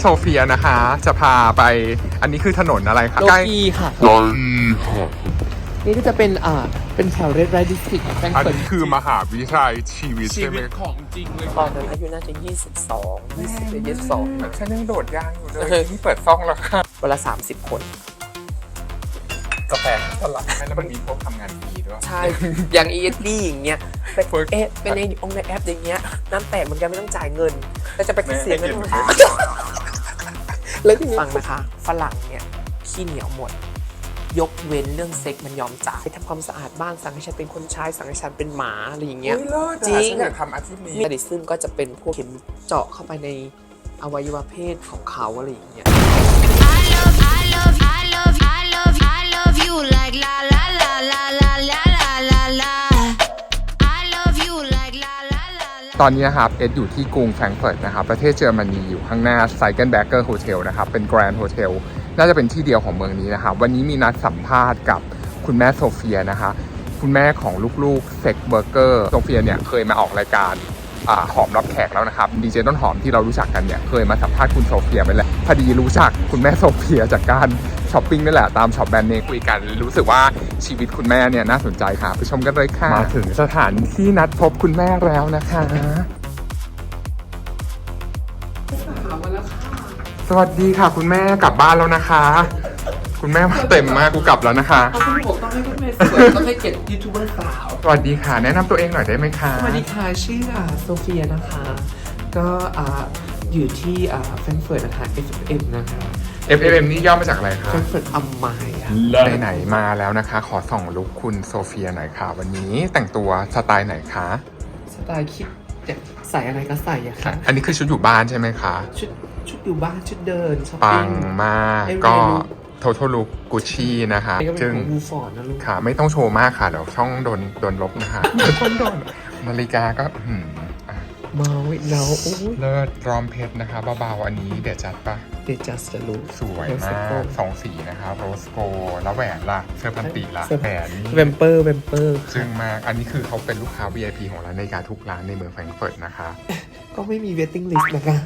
โซเฟียนะคะ จะพาไป อันนี้คือถนนอะไรคะโลใกล้กีค่ะใกล้นี่ก็จะเป็นอ่าเป็นแถวเรดไรดิสตริกแฟรงอันเฟิร์ตนี้คือมหาวิทยาลัยชีวิตชีใช่ไหมวิตของจริงเลยตอนนั้นอายุน่าจะ 22 20หรือ22 ฉันยังโดดยางอยู่เลเออยนี่เปิดซ่องแล้วค่ะวันละ 30 คน กาแฟสลับแล้วมันมีพวกทำงานฟรีด้วยใช่ อย่าง ESD อย่างเงี้ยไปเฟิร์สเอ๊ะเป็นในองค์ในแอปอย่างเงี้ยน้ำแตกเหมือนกันไม่ต้องจ่ายเงินแต่จะไปเสียเงินแม่ทำไมให้เกียรติแล้วที่ฟังนะคะ ฝรั่งเนี่ยขี้เหนียวหมด ยกเว้นเรื่องเซ็กมันยอมจ่ายไปทำความสะอาดบ้านสั่งให้ฉันเป็นคนใช้สั่งให้ฉันเป็นหมาอะไรอย่างเงี้ยเฮ้ยเลิศจริอะงฉันอยากทำอาชีพนี้มีดิซึ่งก็จะเป็นพวกเข็มเจาะเข้าไปในอวัยวะเพศของเขาอะไรอย่างเงี้ย you like la la la la la la la la la. I love you like la la la la. ตอนนี้นะครับเอ็ดอยู่ที่กรุงแฟรงก์เฟิร์ตนะครับ ประเทศเยอรมนีอยู่ข้างหน้าไซเ e นแบ g เกอร์โฮเทลนะครับ เป็นแกรนด์โฮเทลน่าจะเป็นที่เดียวของเมืองนี้นะครับ วันนี้มีนัดสัมภาษณ์กับคุณแม่โซเฟียนะคะ คุณแม่ของลูกๆเซ็กเบอร์เกอร์โซเฟียเนี่ยเคยมาออกรายการ หอมรับแขกแล้วนะครับดีเจต้นหอมที่เรารู้จักกันเนี่ยเคยมาสัมภาษณ์คุณโซเฟียไปแล้วพอดีรู้จักคุณแม่โซเฟียจากการช้อปปิ้งนี่แหละตามช็อปแบรนด์เนมคุยกัน รู้สึกว่าชีวิตคุณแม่เนี่ยน่าสนใจค่ะไปชมกันเลยค่ะมาถึงสถานที่นัดพบคุณแม่แล้วนะคะสวัสดีค่ะคุณแม่กลับบ้านแล้วนะคะ คุณแม่มาเต็มมากกูกลับแล้วนะคะต้องให้ผมต้องให้คุณแม่สวยต้องให้เกียรติยูทูบเบอร์สาว สวัสดีค่ะ แนะนำตัวเองหน่อยได้ไหมคะ สวัสดีค่ะ ชื่ออ่าโซเฟียนะคะ ก็อ่าอยู่ที่อ่าแฟรงก์เฟิร์ตนะคะ FFM นะคะ F M นี่ย่อมาจากอะไรคะ แฟรงก์เฟิร์ตอัมไมายค่ะ ไหนๆมาแล้วนะคะ ขอส่องลุคคุณโซเฟียหน่อยค่ะ วันนี้แต่งตัวสไตล์ไหนคะ สไตล์คิดอยากใส่อะไรก็ใส่อะค่ะ อันนี้คือชุดอยู่บ้านใช่ไหมคะ ชุดชุดอยู่บ้านชุดเดินช้อปปัปิ้งงมาก Everyday ก็ look โทท l ลุ k กุชชี่นะคะนี่ก็เป็นซึ่งของวูฟอร์ดนะลูกค่ะไม่ต้องโชว์มากค่ะเดี๋ยวช่องโดนโดนลบนะคะช่องโดนนาฬิกาก็อืมอะมาวิเนาโอ้ยเลิศรอมเพชรนะคะเบาๆอันนี้เดี๋ยวจัดปะเดจัสจะรู้สวยมากสองสีนะคะโรสโกแล้วแหวนล่ะเซอร์พันติละเซอร์แหพัวนนนี่แวมเปอร์แวมเปอร์ซึ่งมากอันนี้คือเขาเป็นลูกค้า VIP ของร้านนาฬิกาทุกร้านในเมืองแฟรงก์เฟิร์ตนะคะ ก็ไม่มีเวทติ้งลิสต์นะคะ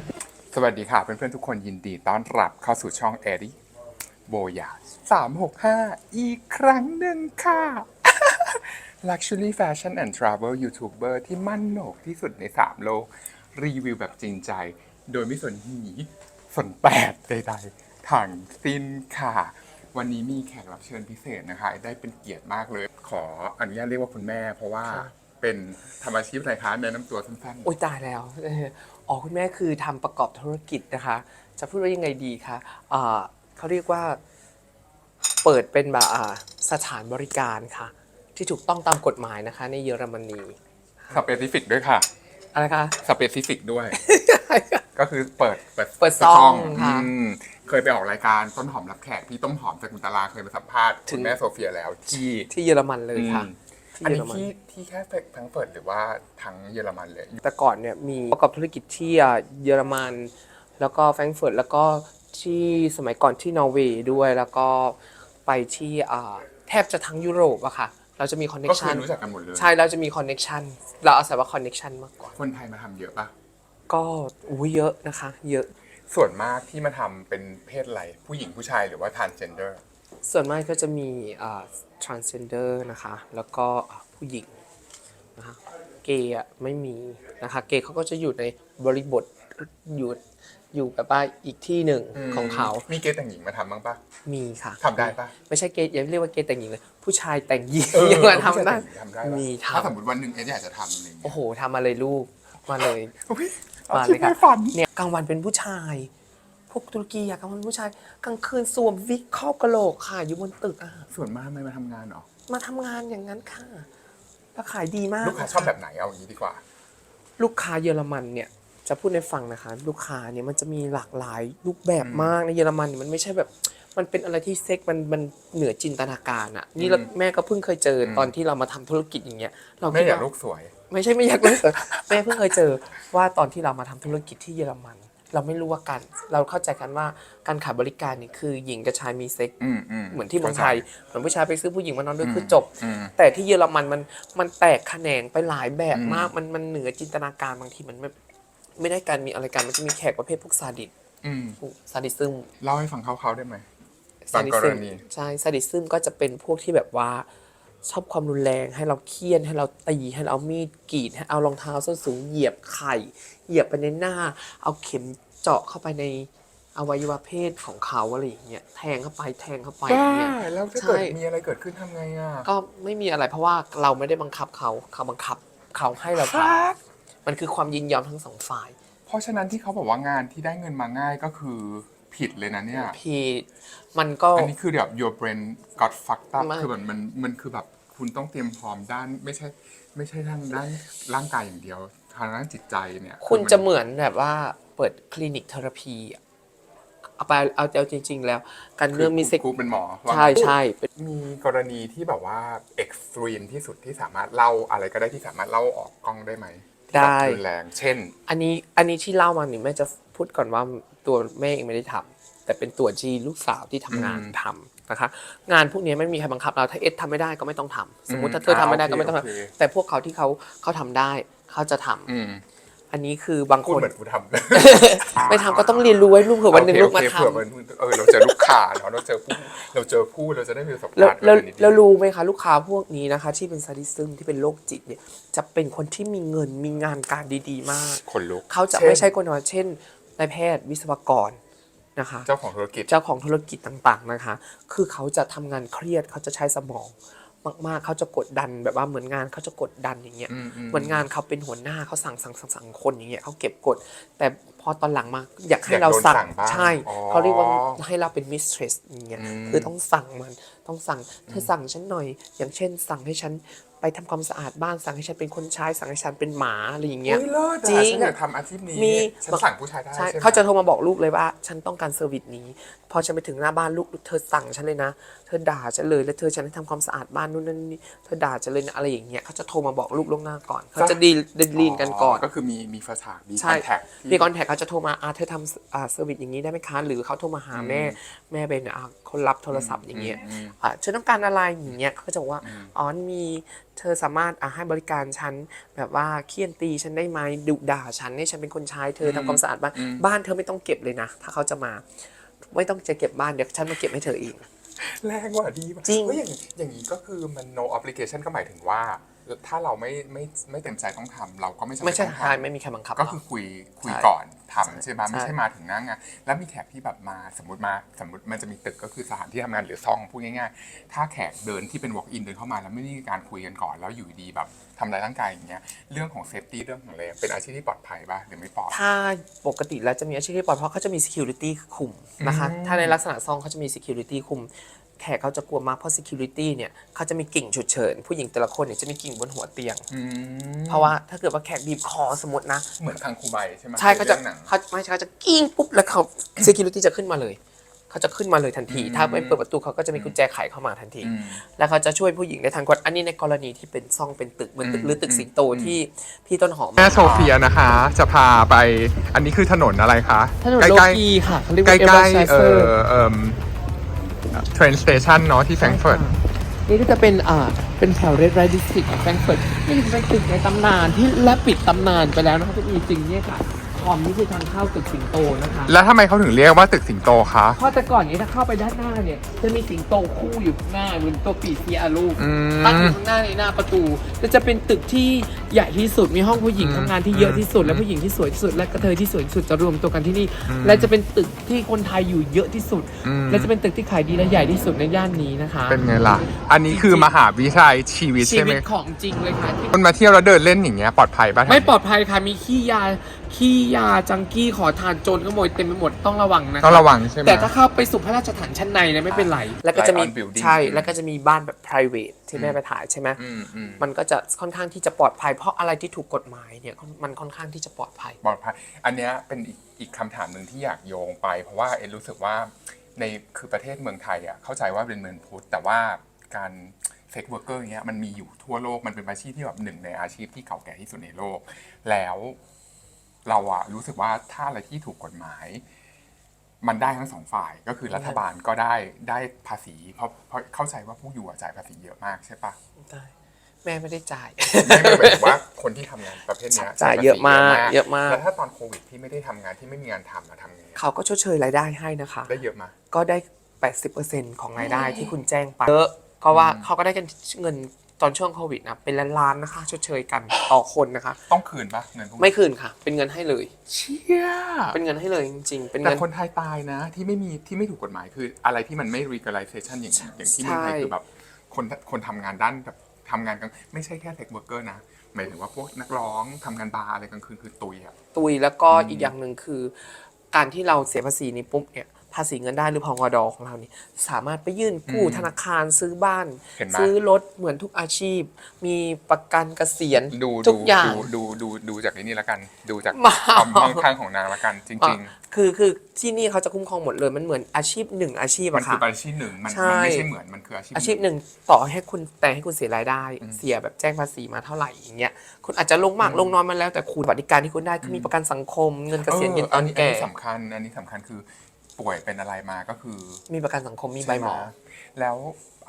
สวัสดีค่ะเพื่อนๆทุกคนยินดีต้อนรับเข้าสู่ช่องเอริ โบยา365อีกครั้งหนึ่งค่ะ Luxury Fashion and Travel YouTuber ที่มั่นโหนกที่สุดใน 3 โลก รีวิวแบบจริงใจ โดยไม่สนหี สนแปดใดๆทางสิ้นค่ะ วันนี้มีแขกรับเชิญพิเศษนะคะ ได้เป็นเกียรติมากเลย ขออนุญาตเรียกว่าคุณแม่ เพราะว่าค่ะเป็นทำอาชีพอะไรคะแนะนำตัวสั้นๆ โอ้ยตายแล้วเอออ๋อคุณแม่คือทำประกอบธุรกิจนะคะ จะพูดว่ายังไงดีคะอ่า เขาเรียกว่าเปิดเป็นแบบอ่าสถานบริการค่ะ ที่ถูกต้องตามกฎหมายนะคะ ในเยอรมนีสเปซิฟิกด้วยค่ะ อะไรคะสเปซิฟิกด้วย ก็คือเปิดเปิดเปิดซ่องค่ะอืมเคยไปออกรายการต้นหอมรับแขกพี่ต้มหอมจากกุนตลาเคยมาสัมภาษณ์ถึคุงณแม่โซเฟียแล้วที่ที่เยอรมันเลยค่ะอืมที่อันเยอนี้รมันที่ที่แค่ทั้งเปิดหรือว่าทั้งเยอรมันเลย แต่ก่อนเนี่ยมีประกอบธุรกิจที่อ่าเยอรมัน แล้วก็แฟรงก์เฟิร์ตแล้วก็ ที่สมัยก่อนที่นอร์เวย์ด้วยแล้วก็ไปที่อ่าแทบจะทั้งยุโรปอะค่ะ เราจะมีคอนเนก็คคืชัอนรู้จักกันหมดเลย ใช่เราจะมีคอนเน t ชันเราอาศัยว่าคอนเน t ชันมากกว่า คนไทยมาทำเยอะปะก็อุ้ยเยอะนะคะ เยอะ ส่วนมากที่มาทำเป็นเพศอะไร ผู้หญิงผู้ชายหรือว่า transgender ส่วนมากก็จะมีอ่า transgender นะคะ แล้วก็อ่าผู้หญิงนะคะ เกย์อะไม่มีนะคะ เกย์เขาก็จะอยู่ในบริบท อยู่อยู่แบบว่าอีกที่หนึ่งของเขา มีเกย์แต่งหญิงมาทำบ้างปะมีค่ะทำได้ปะไม่ใช่เกย์อย่าเรียกว่าเกย์แต่งหญิงเลย ผู้ชายแต่งหญิงเออยังมาทำได้ผู้ชายแต่งหญิงทำได้ปะมีถ้าสมทำมติวันหนึ่งเอ็ดอยากจะทำอะไรอย่างเงี้โอ้ยโหทำมาเลยลูกมาเลย อุ๊ยมาอาเลชีพยค่ะในฝัน เนี่ยกลางวันเป็นผู้ชาย พวกตุรกีอะกลางวันเป็นผู้ชายกลางคืนสวมวิกครอบกะโหลกค่ะ อยู่บนตึกอะส่วนมากไม่มาทำงานเหรอ มาทำงานอย่างนั้นค่ะแล้วขายดีมากลูกค้าชอบแบบไหนเอาอย่างนี้ดีกว่า ลูกค้าเยอรมันเนี่ย จะพูดให้ฟังนะคะ ลูกค้าเนี่ยมันจะมีหลากหลายรูปแบบมากในเยอรมันเนี่ยมันไม่ใช่แบบมันเป็นอะไรที่เซ็กมันมันเหนือจินตนาการอะนี่เราอืมแม่ก็เพิ่งเคยเจออม ตอนที่เรามาทำธุรกิจอย่างเงี้ยเราแม่คิดอยากว่า ลูกสวย ไม่ใช่ไม่อยากรู้สึกแม่เพิ่งเคยเจอว่าตอนที่เรามาทำธุรกิจที่เยอรมัน เราไม่รู้ว่าการเราเข้าใจกันว่าการขายบริการเนี่ยคือหญิงกับชายมีเซ็กอืมอืมเหมือนที่เมืองไทยเหมือนผู้ชายไปซื้อผู้หญิงมานอนด้วยคือจบ อืม แต่ที่เยอรมันมันมันแตกแขนงไปหลายแบบอืมมากมันมันเหนือจินตนาการบางทีมันไม่ ไม่ได้การมีอะไรกันมันจะมีแขกประเภทพวกซาดิสอืมซาดิซึมเล่าให้ฟังคร่าวๆได้ไหมซาบางดิกซึรมณีใช่ซาดิซึมก็จะเป็นพวกที่แบบว่า ชอบความรุนแรงให้เราเคี่ยนให้เราตีให้เราเอามีดกรีดให้เอารองเท้าส้นสูงเหยียบไข่ เหยียบไปในหน้า เอาเข็มเจาะเข้าไปในอวัยวะเพศของเขาอะไรอย่างเงี้ยแทงเข้าไปแทงเข้าไปอบ้าย่างเงี้ยแล้วถ้าเกิดใช่มีอะไรเกิดขึ้นทำไงอะก็ไม่มีอะไรเพราะว่าเราไม่ได้บังคับเขาเขาบังคับเขาให้เราทครับำ มันคือความยินยอมทั้งสองฝ่าย เพราะฉะนั้นที่เขาบอกว่างานที่ได้เงินมาง่ายก็คือผิดเลยนะเนี่ยพี่มันก็อันนี้คือแบบ your brain got fucked up ไม่คือแบบมันมันคือแบบคุณต้องเตรียมพร้อมด้านไม่ใช่ไม่ใช่ทางด้านร่างกายอย่างเดียวทางด้านจิตใจเนี่ย คุณอมันจะเหมือนแบบว่าเปิดคลินิกเทอราพีอะเอาไปเอาเอาจริง ๆ แล้ว การเรื่องมีเซ็กครูเป็นหมอว่าใช่ใช่เป็นมีกรณีที่แบบว่าเอ็กซ์ตรีมที่สุดที่สามารถเล่าอะไรก็ได้ที่สามารถเล่าออกกล้องได้ไหมที่แบบ ได้ รุนแรง เช่น อันนี้อันนี้ที่เล่ามาหนิแม่จะพูดก่อนว่าตัวแม่เองไม่ได้ทำแต่เป็นตัวจีลูกสาวที่ทำงานอืมทำนะคะ งานพวกนี้ไม่มีใครบังคับเราถ้าเอสทำไม่ได้ก็ไม่ต้องทำสมมติอืมถ้าเธอทำไม่ได้อ่าก็ไม่ต้องโอเคทำโอเค แต่พวกเขาที่เขาเขาทำได้เขาจะทำ อืม อันนี้คือบางพูคดน เหมือนกูทำเลยไม่ทำก็ต้องเรียนรู้ไว้ลูกเผื่อวันหนึ่งลูกมาโอเคทโอเคเผื่อมันเออเราเจอลูกค้าเนาะเราเจอผู้เราเจอผู้เราจะได้มีประสบำแล้วการณ์แล้วอะไรดีๆแล้วรู้ไหมคะ ลูกค้าพวกนี้นะคะ ที่เป็นซาดิซึมที่เป็นโรคจิตเนี่ยจะเป็นคนที่มีเงินมีงานการดีๆ มาก คนลุกเขาจะช่นไม่ใช่คนน้อยเช่นนายแพทย์วิศวกรนะคะ เจ้าของธุรกิจ เจ้าของธุรกิจต่างๆนะคะ คือเขาจะทำงานเครียดเขาจะใช้สมอง มากๆเขาจะกดดันแบบว่าเหมือนงานเขาจะกดดันอย่างเงี้ยอืมอืมเหมือนงานเขาเป็นหัวหน้าเขาสั่งสั่งสั่งสั่งคนอย่างเงี้ยเขาเก็บกด แต่พอตอนหลังมาอยากให้อยากเราโดนสั่งสั่งบ้างใช่อ๋อเขาเรียกว่าให้เราเป็นมิสเทรสอย่างเงี้ยอืมคือต้องสั่งมันต้องสั่งเธอสั่งฉันหน่อย อย่างเช่น สั่งให้ฉัน ไปทำความสะอาดบ้านสั่งให้ฉันเป็นคนใช้สั่งให้ฉันเป็นหมาอะไรอย่างเงี้ย เฮ้ยเลิศอะจริงฉันอยากทำอาชีพนี้มี ฉันสั่งผู้ชายได้ใช่ใช่ไหม เขาจะโทรมาบอกลูกเลยว่า ฉันต้องการเซอร์วิสนี้ พอฉันไปถึงหน้าบ้านลูกเธอสั่งฉันเลยนะ เธอด่าฉันเลยแล้วเธอฉันให้ทำความสะอาดบ้านนู่นนั่นนี่เธอด่าฉันเลยนะอะไรอย่างเงี้ยเขาจะโทรมาบอกลูกล่วงหน้าก่อนเขาจะดีดีลีนกันก่อน ก็คือมีมีภาษามีคใช่อนแทคมีคอนแทคเขาจะโทรมาอ่าเธอทำอ่าเซอร์วิสอย่างนี้ได้ไหมคะ หรือเขาโทรมาหาแม่ แม่เป็นอ่าคนรับโทรศัพท์อย่างเงี้ยอ่าฉันต้องการอะไรอย่างเงี้ยเขาก็จะบอกว่า อ๋อมีเธอสามารถอ่าให้บริการฉันแบบว่าเคี่ยนตีฉันได้ไหมดุด่าฉันเนี่ยฉันเป็นคนใช้เธอทำความสะอาดบ้านบ้านเธอไม่ต้องเก็บเลยนะ ถ้าเขาจะมา ไม่ต้องจะเก็บบ้านเดี๋ยวฉันมาเก็บให้เธอเองแรงกว่าดีป่ะจริงเฮ้ยอย่างอย่างนี้ก็คือมัน no obligation ก็หมายถึงว่า ถ้าเราไม่ไม่ไม่เต็มใจต้องทำเราก็ไม่จำเป็นไม่ใช่ต้องใช่ทำไม่มีใครบังคับก็เราคือคุยคุยใช่ก่อนทำใช่ไหมใช่ ไม่ใช่มาถึงหน้างานแล้วมีแขกที่แบบมาสมมติมาสมมติมันจะมีตึกก็คือสถานที่ทำงานหรือซองพูดง่ายๆ ถ้าแขกเดินที่เป็น walk in เดินเข้ามาแล้วไม่มีการคุยกันก่อน แล้วอยู่ดีแบบทำร้ายร่างกายอย่างเงี้ยเรื่องของเซฟตี้เรื่องของอะไรเป็นอาชีพที่ปลอดภัยป่ะหรือไม่ปลอด ถ้าปกติแล้วจะมีอาชีพที่ปลอดเพราะเขาจะมี security คุมนะคะถ้าในลักษณะซองเขาจะมี security คุม แขกเขาจะกลัวมากเพราะ security เนี่ยเขาจะมีกิ่งฉุดเฉินผู้หญิงแต่ละคนเนี่ยจะมีกิ่งบนหัวเตียงอืมเพราะว่าถ้าเกิดว่าแขกบีบคอสมมตินะ เหมือนทางครูใบใช่ไหมใช่เขาจะรื่องหนังเขาไม่ใช่เขาจะกิ้งปุ๊บแล้วเขา security จะขึ้นมาเลยเขาจะขึ้นมาเลยทันทีอืมถ้าไม่เปิดประตูเขาก็จะมีกุญแจไขเข้ามาทันทีอืมแล้วเขาจะช่วยผู้หญิงได้ทันควันอันนี้ในกรณีที่เป็นซ่องเป็นตึกเหมือนตึกอืมหรือตึกสิงโตที่พี่ต้นหอมแม่โซเฟียนะคะ จะพาไป อันนี้คือถนนอะไรคะถนนใกโลล้กีค่ะเขาเรียกๆใกว่าล้ๆเอ Eversaster อ เอ่อเทรนสเตชันเนาะที่แฟรงก์เฟิร์ต นี่ก็จะเป็นอ่าเป็นแถวเรดไรดิสติกของแฟรงก์เฟิร์ตนี่ก็จะเป็นตึกในตำนานที่และปิดตำนานไปแล้วนะคะที่มีจริงเนี่ยค่ะคอมนี่คือทางเข้าตึกสิงโตนะคะ แล้วทำไมเขาถึงเรียกว่าตึกสิงโตคะ เพราะแต่ก่อนนี้ถ้าเข้าไปด้านหน้าเนี่ย จะมีสิงโตคู่อยู่ข้างหน้าเหมือนตัวปีเสียลูกอืม ตั้งอยู่ข้างหน้าในหน้าประตูและจะเป็นตึกที่ ใหญ่ที่สุดมีห้องผู้หญิงอืมทำงานที่เยอะที่สุดอืมและผู้หญิงที่สวยที่สุด และกระเทยที่สวยที่สุดจะรวมตัวกันที่นี่ และจะเป็นตึกที่คนไทยอยู่เยอะที่สุดอืมและจะเป็นตึกที่ขายดีและใหญ่ที่สุดในย่านนี้นะคะเป็นไงล่ะ อันนี้คือมหาวิทยาลัยชีวิตชีใช่ไหวิมตของจริงเลยค่ะที่คนมาเที่ยวแล้วเดินเล่นอย่างเงี้ยปลอดภัยป่ะไม่ปลอดภัยค่ะมีขี้ยาขี้ยาจังกี้ขอทานโจรขโมยเต็มไปหมดต้องระวังนะคะ ต้องระวังใช่ไหม แต่ถ้าเข้าไปสู่พระราชฐานชั้นในเนี่ยไม่เป็นไร แล้วก็จะมี Light on building ใช่ แล้วก็จะมีบ้านแบบ private ที่แม่ไปถ่ายใช่ไหมอืมอืมมันก็จะค่อนข้างที่จะปลอดภัย เพราะอะไรที่ถูกกฎหมายเนี่ยมันค่อนข้างที่จะปลอดภัย ปลอดภัย อันเนี้ยเป็นอีกอีกคำถามหนึ่งที่อยากโยงไป เพราะว่าเอ็นรู้สึกว่าในคือประเทศเมืองไทยอะเข้าใจว่าเป็นเมืองพุทธแต่ว่าการเซ็กเวอร์เกอร์เนี้ยมันมีอยู่ทั่วโลกมันเป็นอาชีพที่แบบหนึ่งในอาชีพที่เก่าแก่ที่สุดในโลก แล้วเราอะรู้สึกว่าถ้าอะไรที่ถูกกฎหมาย มันได้ทั้งสองฝ่ายก็คือรัฐบาลก็ได้ได้ภาษีเพราะเพราะเข้าใจว่าผู้อยู่อะจ่ายภาษีเยอะมากใช่ปะได้แม่ไม่ได้จ่ายไม่ไม่หมายถึงว่าคนที่ทำงานประเภทเนี้ยจ่ายเยอะมาก เยอะมาก แล้วถ้าตอนโควิดที่ไม่ได้ทำงานที่ไม่มีงานทำมาทำไงอะเขาก็ชดเชยรายได้ให้นะคะ ได้เยอะมา ก็ได้ 80%ของรายได้ที่คุณแจ้งไปเยอะก็ว่าเขาก็ได้กันเงิน ตอนช่วงโควิดนะเป็นล้านๆนะคะชดเชยกันต่อคนนะคะ ต้องคืนปะเงินพวกนี้ไม่คืนค่ะ เป็นเงินให้เลย เชี่ยเป็นเงินให้เลยจริง ๆ เป็นแต่เงิน คนไทยตายนะ ที่ไม่มีที่ไม่ถูกกฎหมายคืออะไรที่มันไม่ legalization อย่างอย่างที่เมืองไทยใช่ คือแบบคนคนทำงานด้านแบบทำงานกลางไม่ใช่แค่เทคเวิร์กเกอร์นะ หมายถึงว่าพวกนักร้องทำงานบาร์อะไรกลางคืนคือตุยอะ ตุยแล้วก็อีกอย่างหนึ่งคือ การที่เราเสียภาษีนี้ปุ๊บเนี่ย ภาษีเงินได้หรือพงดของเรานี่สามารถไปยื่นกู้ธนาคารซื้อบ้าน เห็นไหม ซื้อรถเหมือนทุกอาชีพ มีประกันเกษียณดูทุดูกอย่าง ดูดูดูดูจากนี้นี่ละกัน ดูจากมา ความมั่งคั่งของนางละกัน จริง อะคือคือที่นี่เขาจะคุ้มครองหมดเลยมันเหมือนอาชีพหนึ่งอาชีพๆ มันอะคือค่ะอาชีพหนึ่งมันใช่ มันไม่ใช่เหมือนมันคืออาชีพอาชีพหนึ่งต่อให้คุณแต่ให้คุณเสียรายได้ เสียแบบแจ้งภาษีมาเท่าไหร่อย่างเงี้ยคุณอาจจะลงมากลงน้อยมาแล้วแต่คุณสวัสดิการที่คุณได้คือมีประกันสังคม เงินเกษียณยืนตอัอนนี้อันแก่นี้สำคัญอันนี้สำคัญคือ ป่วยเป็นอะไรมาก็คือมีประกันสังคมมีใบหมอใช่ไแล้ว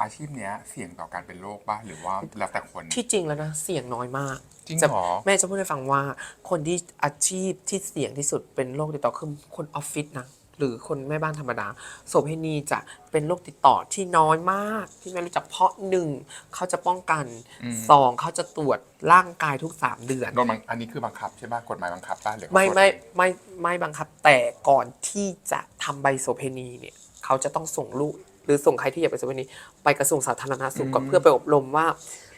อาชีพเนี้ยเสี่ยงต่อการเป็นโรคป่ะหรือว่าแล้วแต่คน ที่จริงแล้วนะเสี่ยงน้อยมากจริงจะเหรอแม่จะพูดให้ฟังว่า คนที่อาชีพที่เสี่ยงที่สุดเป็นโรคติดต่อคือคนออฟฟิศนะ หรือคนแม่บ้านธรรมดาโสเภณีจะเป็นโรคติดต่อที่น้อยมาก ที่แม่รู้จักเพราะหนึ่งเขาจะป้องกันสองเขาจะตรวจร่างกายทุกสามเดือนโดนบังอันนี้คือบังคับใช่ป่ะกฎหมายบังคับป่ะหรือไม่เขาไม่โทษเองไม่ไม่บังคับแต่ก่อนที่จะทำใบโสเภณีเนี่ยเขาจะต้องส่งลูก หรือส่งใครที่อยากไปโสเภณีไปกระทรวงสาธารณสุขก่อนเพื่อไปอบรมว่า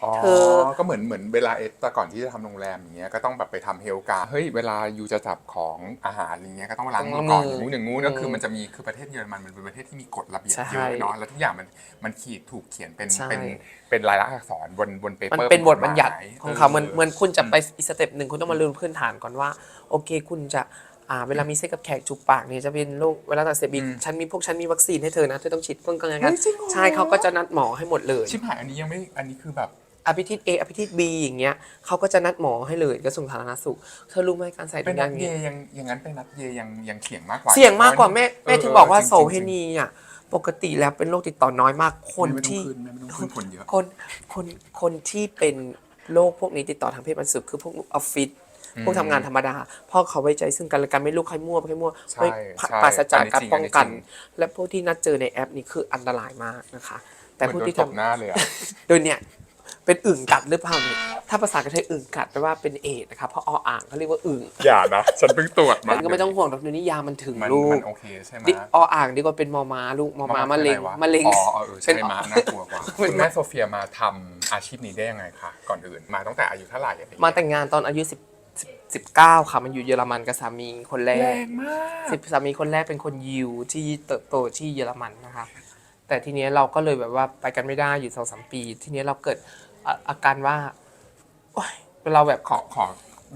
อ๋อเธอ ก็เหมือนเหมือนเวลาเอสแต่ก่อนที่จะทำโรงแรมอย่างเงี้ยก็ต้องแบบไปทำเฮลการ์เฮ้ยเวลาอยู่จะจับของอาหารอย่างเงี้ยก็ต้องล้างมือก่อนอย่างงู้นอย่างงู้นก็คือมันจะมีคือประเทศเยอรมันมันเป็นประเทศที่มีกฎระเบียบใช่เยอะเนาะแล้วทุกอย่างมันมันขีดถูกเขียนเป็นใช่ เป็นเป็นลายลักษณ์อักษรบนบนเปเปมันอร์เป็นบทบัญญัติของเขาเหมือนเออเหมือนคุณจะไปอีกสเต็ปหนึ่งคุณต้องมาเรียนพื้นฐานก่อนว่า โอเค คุณจะ อ่าเวลามีเซ็กกับแขกจูบปากเนี่ยจะเป็นโรคเวลาตัดเสียบีฉันมีพวกฉันมีวัคซีนให้เธอนะเธอต้องฉีดเพื่อกันอย่างนั้นเฮ้ยจริงเหรอ ใช่เขาก็จะนัดหมอให้หมดเลยชิบหายอันนี้ยังไม่อันนี้คือแบบ อภิทิต A อภิทิต B อย่างเงี้ยเขาก็จะนัดหมอให้เลยกระทรวงสาธารณสุข เธอรู้ไหมการใส่เป็ถุนงนัยาดงเยเงี้ยยังอย่างนั้นเป็นนัดเยยังยังเสี่ยงมากกว่าเสี่ยงมากกว่าแม่เแม่ถึงบอกว่าจริงๆโสเภณีอะปกติแล้วเป็นโรคติดต่อน้อยมากคนไม่ต้องที่ขึ้นไม่ต้องขึ้นคนเยอะ คนคนคนที่เป็นโรคพวกนี้ติดต่อทางเพศมันสุดคือพวกออฟฟิศ พวกทำงานธรรมดาเพราะเขาไว้ใจซึ่งกันและกันไม่รู้ใครมั่วใครมั่วใช่ไม่ใช่ปราศจากอันนี้การจริงป้องกันอันนี้จริงและพวกที่นัดเจอในแอปนี้คืออันตรายมากนะคะ แต่เหมืผู้อนโดนที่ตทำบหน้าเลยอะโดยเนี่ยเป็นอึ่งกัดหรือเปล่าเนี่ยถ้าภาษากระเทยอึ่งกัดแปลว่าเป็นเอดส์นะครับเพราะออ่างเขาเรียกว่าอึ่งอย่านะ ฉันเพิ่งตรวจมาแต่ก็ไม่ต้องห่วงดอกเดี๋ยวนี้ยามันถึงมันลูมักนโอเคใช่ไหมดิออ่างดีกว่าเป็นมอม้าลูกมอม้ามะเร็งคืออไวมะเร็งอ๋อเออใช่เป็นมาน่ากลัวกว่าเป็นคุณแม่โซเฟียมาทำอาชีพนี้ได้ยังไงคะก่อนอื่นมาตั้งแต่อายุเท่าไหร่อะไรอย่งมาเงี้ยแต่งงานตอนอายุ10 10 19ค่ะมันอยู่เยอรมันกับสามีคนแรแรกงมากสิบสามีคนแรกเป็นคนยิวที่เติบโตที่เยอรมันนะคะแต่ทีเนี้ยเราก็เลยแบบว่าไปกันไม่ได้อยู่สองสามปี ทีเนี้ยเราเกิดอะอาการว่าโอ๊ยเราแบบขอ ขอ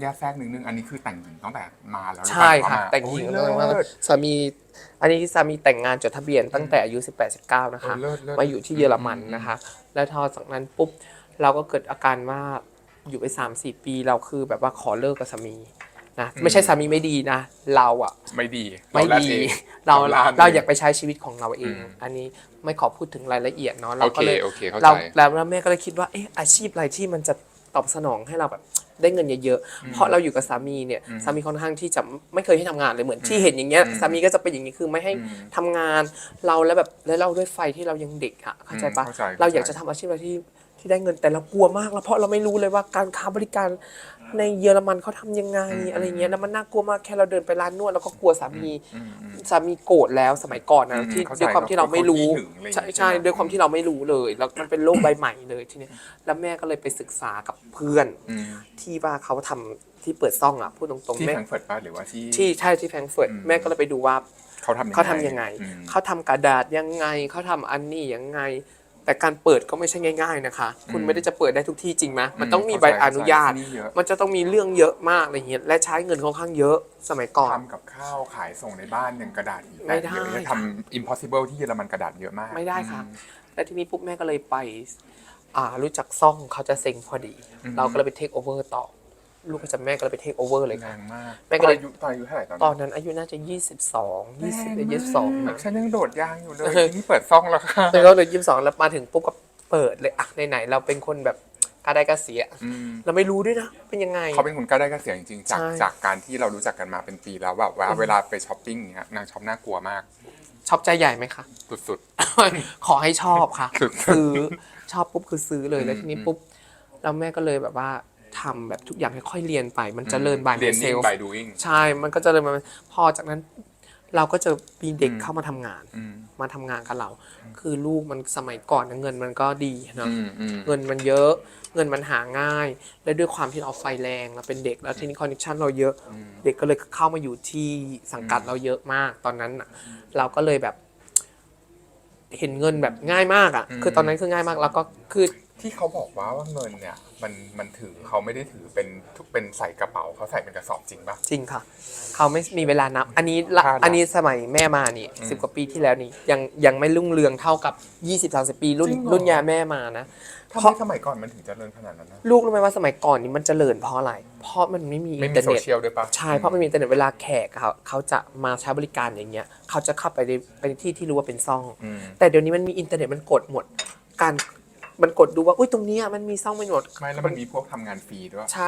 แยกแทรกนิดนึง อันนี้คือแต่งหญิงตั้งแต่มาแล้วหรือเปล่าใช่ค่ะเอามาแต่งหญิงโอ้เลยเลิศ สามีอันนี้สามีแต่งงานจดทะเบียนตั้งแต่อายุ 18 19 นะคะ เออเลิศเลิศมาอยู่ที่เยอรมันนะคะ แล้วทอจากนั้นปุ๊บเราก็เกิดอาการว่า อยู่ไป3-4ปีเราคือแบบว่าขอเลิกกับสามีนะไม่ใช่สามีไม่ดีนะ เราอะไม่ดีไม่เราดีเราเราเราเราอยากไปใช้ชีวิตของเราเองอืมอันนี้ไม่ขอพูดถึงรายละเอียดเนาะเราก็เลยโอเคโอเคเข้าใจเราแล้วแล้วแม่ก็เลยคิดว่าเอ๊ะอาชีพอะไรที่มันจะตอบสนองให้เราแบบได้เงินเยอะๆ เพราะเราอยู่กับสามีเนี่ยสามีค่อนข้างที่จะไม่เคยให้ทำงานเลยเหมือนที่เห็นอย่างเงี้ยสามีก็จะเป็นอย่างนี้คือไม่ให้ทำงานเราแล้วแบบแล้วเราด้วยไฟที่เรายังเด็กอะเข้าใจปะเข้าใจเราอยากจะทำอาชีพอะไรที่ ที่ได้เงินแต่เรากลัวมากแล้วเพราะเราไม่รู้เลยว่าการค้าบริการในเยอรมันเขาทำยังไงอะไรเงี้ยแล้วมันน่ากลัวมากแค่เราเดินไปร้านนวดแล้วก็กลัวสามีสามีโกรธแล้วสมัยก่อนนะอืมที่เข้าใจด้วยความที่เราไม่รู้เขาขี้หึงอะไรอย่างเงี้ยใช่ใช่ใช่ไหม ด้วยความที่เราไม่รู้เลยแล้วมันเป็นโลกใบใหม่เลยทีเนี้ยแล้วแม่ก็เลยไปศึกษากับเพื่อน อืมที่ว่าเขาทำที่เปิดซ่องอะพูดตรงที่ๆแม่แฟรงก์เฟิร์ตป่ะหรือว่าที่ ที่ใช่ที่แฟรงก์เฟิร์ตอืม แม่ก็เลยไปดูว่าเขาทำเขาทำยังไง อืม เขาทำกระดาษยังไง เขาทำอันนี้ยังไง แต่การเปิดก็ไม่ใช่ง่าย ๆนะคะ คุณไม่ได้จะเปิดได้ทุกที่จริงไหมมันต้องมีใบอนุญาตเข้ใจที่นี่เยอะมันจะต้องมีเรื่องเยอะมากอะไรเงี้ยและใช้เงินค่อนข้างเยอะสมัยก่อน ทำกับข้าวขายส่งในบ้านหนึ่งกระดาษอีกไม่ได้เยอะทำ impossible ที่เยอรมันกระดาษเยอะมากไม่ได้ค่ะ แล้วทีนี้ปุ๊บแม่ก็เลยไป อ่ารู้จักซ่องเขาจะเซ็งพอดี เราก็เลยไปเทคโอเวอร์ต่อ ลูกก็จะแม่ก็เลยไปเทคโอเวอร์เลยแรค่ะ งมากแม่ก็เลยตอนอายุตอนอายุเท่าไหร่ตอนตนั้อนนนั้นอายุน่าจะ 22 20หรือ22นะ ฉันยังโดดยางอยู่เลยเออนี่เปิดซ่องแล้วค่ะแล้วก็เลย22แล้วมาถึงปุ๊บก็เปิดเลยอะไหนๆเราเป็นคนแบบกล้าได้กล้าเสีย อืมเราไม่รู้ด้วยนะ เป็นยังไง เขาเป็นคนกล้าได้กล้าเสียจริงๆจากใช่ จากการที่เรารู้จักกันมาเป็นปีแล้วแบบว่าเวลาไปช้อปปิ้งอย่างเงี้ยนางช็อปน่ากลัวมากชอบใจใหญ่ไหมคะ สุด ขอให้ชอบค่ะสุดซื้อชอบปุ๊บคือซื้อเลยแล้วอืมทีนี้ปุ๊บแล้วแม่ก็เลยแบบว่า ทำแบบทุกอย่างค่อยๆเรียนไป มันๆจะเลินบายเรียนเซนิ่งล by doing ใช่ มันก็จะเลยมาพอจากนั้นเราก็จะมีเด็กอืม เข้ามาทำงาน อืมมาทำงานกับเรา คือลูกมันสมัยก่อนนะเงินมันก็ดีเนาะอืมอืม เงินมันเยอะ เงินมันหาง่าย และด้วยความที่เราไฟแรงเราเป็นเด็กแล้วทีนี้คอนเนคชันเราเยอะเด็กก็เลยเข้ามาอยู่ที่สังกัดเราเยอะมาก ตอนนั้นน่ะเราก็เลยแบบ เห็นเงินแบบง่ายมากอะอืมคือตอนนั้นคือง่ายมาก แล้วก็คือ ที่เขาบอกว่าว่าเงินเนี่ย มันมันถือเขาไม่ได้ถือเป็นทุกเป็นใส่กระเป๋าเขาใส่เป็นกระสอบจริงปะ จริงค่ะ เขาไม่มีเวลานับ อันนี้ละคาดหวังอันนี้สมัยแม่มานี่อืมสิบกว่าปีที่แล้วนี่ยังยังไม่รุ่งเรืองเท่ากับยี่สิบสามสิบปีรุ่นจริงเหรอ รุ่นยาแม่มานะ ทำเพไมราะ สมัยก่อนมันถึงเจริญขนาดนั้นนะลูกรู้ไหมว่าสมัยก่อนนี้มันเจริญเพราะอะไร เพราะมันไม่มีไม่อินมีเทอร์โซเน็ต เชียลด้วยปะใช่ เพราะมันมีอินเทอร์เน็ตเวลาแขกเขาเขาจะมาใช้บริการอย่างเงี้ย เขาจะเข้าไปในไปในที่ที่รู้ว่าเป็นซ่อง อืมแต่เดี๋ยวนี้มันมีอินเทอร์เน็ตมันกดหมด การ มันกดดูว่าอุ้ยตรงเนี้ยมันมีซ่องไม่หมดไม่แล้วมันมีพวกทำงานฟรีด้วย ใช่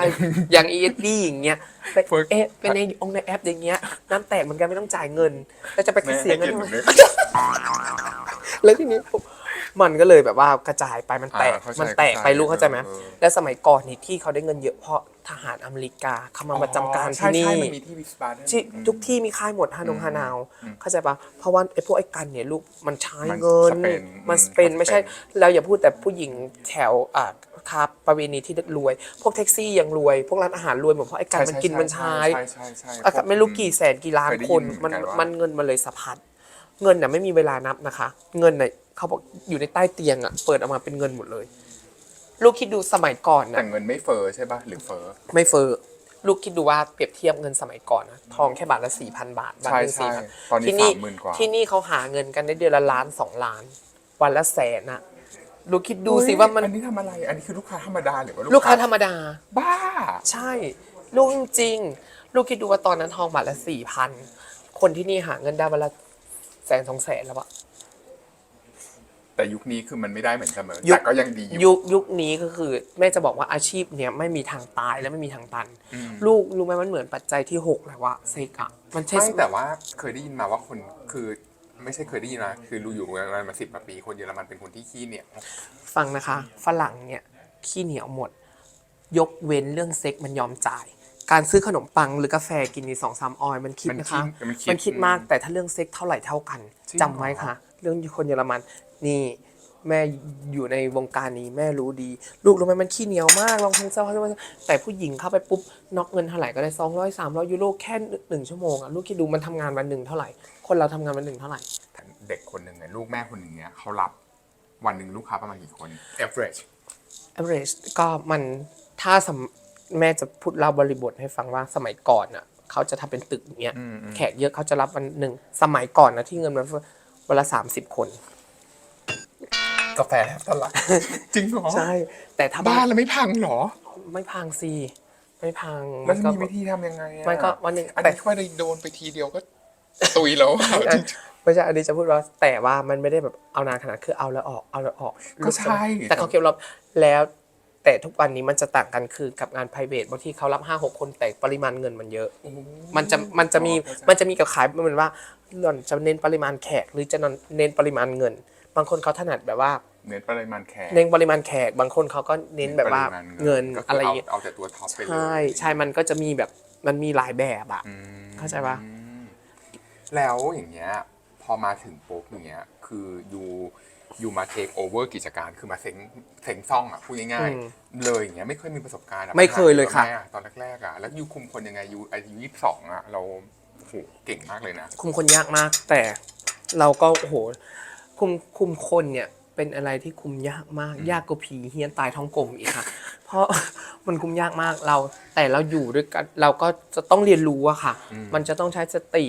อย่าง ESD อย่างเงี้ยไปพวกเอ๊ะเป็นในองค์ในแอปอย่างเงี้ยน้ำแตกเหมือนกันไม่ต้องจ่ายเงิน แล้วจะไปแม่เสียให้เงินเกียรติทำหไมนูด้วยแล้วทีนี้ปุ๊บ มันก็เลยแบบว่ากระจายไปมันแตกอ่าเข้าใจมันแตกไปเข้าใจลูกเข้าใจไหมเออ และสมัยก่อนนี่ที่เขาได้เงินเยอะเพราะทหารอเมริกาเขามาประจำการใช่ที่นี่ใช่มันมีที่วิสปาด้วย ที่อืมทุกที่มีค่ายหมดฮานงอืมฮานาวอืมเข้าใจปะเพราะว่าไอ้พวกไอ้กันเนี่ยลูกมันใช้มันเงินสเปนมันอืมสเปนมันสเปนไม่ใช่เราอย่าพูดแต่ผู้หญิงแถวอ่าคาประเวณีที่รวย พวกแท็กซี่ยังรวย พวกร้านอาหารรวยหมดเพราะไอ้กันมันกินมันใช้ใช่ใช่ใช่อะไม่รู้กี่แสนกี่ล้านเคยได้คนยินเหมืมัอนนกันว่ามั มันเงินมันเลยสะพัด เงินน่ะไม่มีเวลานับนะคะ เงินน่ะเขาบอกอยู่ในใต้เตียงอะเปิดออกมาเป็นเงินหมดเลย ลูกคิดดูสมัยก่อนแต่นะเงินไม่เฟอร์ใช่ป่ะหรือเฟอร์ไม่เฟอร์ลูกคิดดูว่าเปรียบเทียบเงินสมัยก่อนนะทองแค่บาทละสี่พันบาทบาทใช่หนึ่งใช่สี่พันตอนนี้ที่นี่สามหมื่นกว่า ที่นี่เขาหาเงินกันได้เดือนละล้านสองล้าน วันละแสนอะลูกคิดดูสิว่ามันอันนี้ทำอะไร อันนี้คือลูกค้าธรรมดาหรือว่าลูกค้าธรรมดา บ้า ใช่ ลูกจริงๆลูกคิดดูว่าตอนนั้นทองบาทละสี่พันคนที่นี่หาเงินได้วันละ แสนสองแสนแล้วอะแต่ยุคนี้คือมันไม่ได้เหมือนเสมอยุคแต่ก็ยังดีอยู่ ยุคยุคนี้ก็คือแม่จะบอกว่าอาชีพเนี้ยไม่มีทางตายและไม่มีทางตัน อืม ลูกรู้ไหมมันเหมือนปัจจัยที่หกเลยว่าเซกอะมันใช่ ไม่แต่ว่าเคยได้ยินมาว่าคนคือไม่ใช่เคยได้ยินนะคือรู้อยู่เมืองมันมาสิบกว่าปีคนเยอรมันเป็นคนที่ขี้เหนียว ฟังนะคะ ฝรั่งเนี่ยขี้เหนียวหมด ยกเว้นเรื่องเซ็กมันยอมจ่าย การซื้อขนมปังหรือกาแฟกินนี่สองสามออยมันคิดนะคะ มันคิดมันคิดมากแต่ถ้าเรื่องเซ็กเท่าไหร่เท่ากันจริงจำไว้ค่ะ เรื่องคนเยอรมันนี่แม่อยู่ในวงการนี้แม่รู้ดี ลูกรู้ไหมมันขี้เหนียวมากลองทำเจ้าแต่ผู้หญิงเข้าไปปุ๊บน็อกเงินเท่าไหร่ก็ได้สองร้อยสามร้อยยูโรแค่หนึ่งชั่วโมงอะลูกคิดดูมันทำงานวันหนึ่งเท่าไหร่ คนเราทำงานวันหนึ่งเท่าไหร่เด็กคนหนึ่งเนี่ยลูกแม่คนหนึ่งเนี่ยเขารับวันหนึ่งลูกค้าประมาณกี่คน average average ก็มันถ้าสำ แม่จะพูดเล่าบริบทให้ฟังว่าสมัยก่อนน่ะเขาจะทำเป็นตึกเนี้ยอืมอืมแขกเยอะเขาจะรับวันหนึ่งสมัยก่อนนะที่เงินมันวันละสามสิบคนกาแฟแทบทะลักจริงเหรอใช่ แต่ถ้าบ้านแล้วไม่พังเหรอ ไม่พังสิไม่พังแล้วจะก็มีวิธีทำยังไงอะมันก็วันหนึ่งอันแต่นี้ว่าได้โดนไปทีเดียวก็ตุยแล้วอะไม่ใช่อันนี้จะพูดว่าแต่ว่ามันไม่ได้แบบเอานานขนาดคือเอาแล้วออกเอาแล้วออกก็ใช่แต่เขาเก็บรอบแล้ว แต่ทุกวันนี้มันจะต่างกันคือกับงาน p r i v a t บางทีเขารับห้าหกคนแต่ปริมาณเงินมันเยอะ มันจะมันจะมีมันจะมีกับขายมันเหมือนว่าหล่อนจะเน้นปริมาณแขก หรือจะเน้นปริมาณเงิน บางคนเขาถนัดแบบว่า เน้นปริมาณแขกเน้นปริมาณแขก บางคนเขาก็เน้นแบบว่าปริมณเงินก็คือะไรอย่างเงี้ยเอาแต่ตัวท็อปไปเลยใช่ใช่มันก็จะมีแบบมันมีหลายแบบอะอืมเข้าใจปะแล้วอย่างเงี้ย พอมาถึงปุ๊บอย่างเงี้ย คือยู ยูมาเทคโอเวอร์กิจการคือมาเซ็งเซ็งซ่องอะพูดง่ายๆเลยอย่างเงี้ยไม่เคยมีประสบการณ์อะไม่เคยเลยค่ะ แม่ตอนแรกๆอะแล้วยูคุมคนยังไงยูอายุยี่สิบสองอะเราโหเก่งมากเลยนะ คุมคนยากมาก แต่เราก็โอ้โหคุมคุมคนเนี่ยเป็นอะไรที่คุมยากมาก ยากกว่าผีเฮียนตายท้องกลมอีกค่ะ เพราะ มันคุมยากมากเรา แต่เราอยู่ด้วยกันเราก็จะต้องเรียนรู้อะค่ะอืมมันจะต้องใช้สติ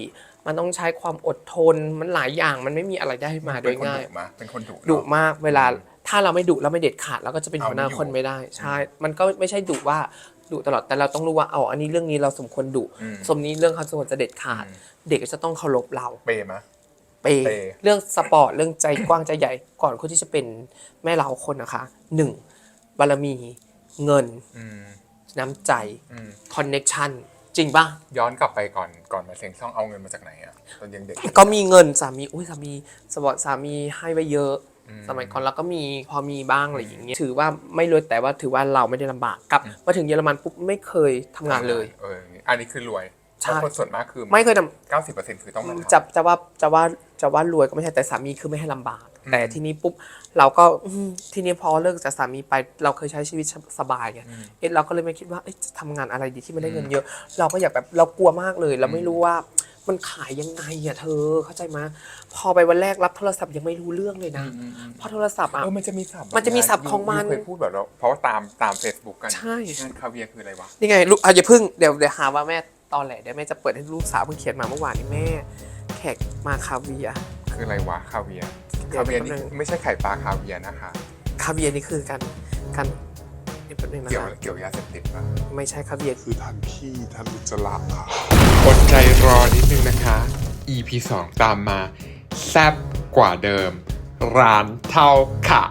มันต้องใช้ความอดทนมันหลายอย่างมันไม่มีอะไรได้มาโดเป็นยคนง่ายดุมะเป็นคนดุเนอะดุมากเวลาถ้าเราไม่ดุเราไม่เด็ดขาดเราก็จะเป็นเอาหัวหน้าไม่อยู่คนไม่ได้ใช่ มันก็ไม่ใช่ดุว่าดุตลอดแต่เราต้องรู้ว่าเอาอันนี้เรื่องนี้เราสมควรดุอืมสมนี้เรื่องเขาสมควรจะเด็ดขาดอืมเด็กก็จะต้องเคารพเราเปย์มะเปย์เปย์เรื่องสปอร์ตเรื่องใจกว้างใจใหญ่ก่อนคนที่จะเป็นแม่เราคนนะคะหนึ่งบารมีเงินอืมน้ำใจอืมคอนเน็ชัน จริงปะย้อนกลับไปก่อนก่อนมาเซ็งช่องเอาเงินมาจากไหนอะตอนยังเด็กก็มีเงินสามีอุ้ยสามีสปอร์ตสามีให้ไว้เยอะอืมสมัยก่อนเราก็มีพอมีบ้างอะไรอย่างเงี้ยถือว่าไม่รวยแต่ว่าถือว่าเราไม่ได้ลำบากกลับมาถึงเยอรมันปุ๊บไม่เคยทำงานเลย เอออันนี้คือรวยใช่ เพราะคนส่วนมากคือไม่เคยทำ เก้าสิบเปอร์เซ็นต์คือต้องมาทำ จะจะว่าจะว่าจะว่ารวยก็ไม่ใช่แต่สามีคือไม่ให้ลำบาก แต่ทีนี้ปุ๊บเราก็อืมทีนี้พอเลิกจากสามีไป เราเคยใช้ชีวิตสบายไงเอ๊ะเราก็เลยไม่คิดว่าเอ๊ะจะทำงานอะไรดีที่มันได้เงินเยอะ เราก็อยากแบบเรากลัวมากเลย เราไม่รู้ว่ามันขายยังไงอะเธอเข้าใจไหมยพอไปวันแรกรับโทรศัพท์ยังไม่รู้เรื่องเลยนะเพราะโทรศัพท์อะเออมันจะมีศัพท์มันจะมีศัพท์ของมันเคยพูดแบบเราเพราะว่าตามตาม Facebook กันใช่ งานคาเวียร์คืออะไรวะ นี่ไงลูกอะอย่าพึ่งเดี๋ยวเดี๋ยวหาว่าแม่ตอนแหลเดี๋ยวแม่จะเปิดให้ลูกสาวเพิ่งเขียนมาเมื่อวานนี้แม่ แขกมาคาเวียร์คืออะไรวะคาเวียร์เดี๋ยว คาเวียร์นี่แป๊บนึงไม่ใช่ไข่ปลาคาเวียร์นะคะคาเวียร์นี่คือการการนี่แป๊บนึงนะเกี่ยวคะเกี่ยวยาเสพติดปะไม่ใช่คาเวียร์คือทันขี้ทันอุจจาระค่ะอดใจรอนิดนึงนะคะ EP 2 ตามมา แซบกว่าเดิม ร้านเท่าค่ะ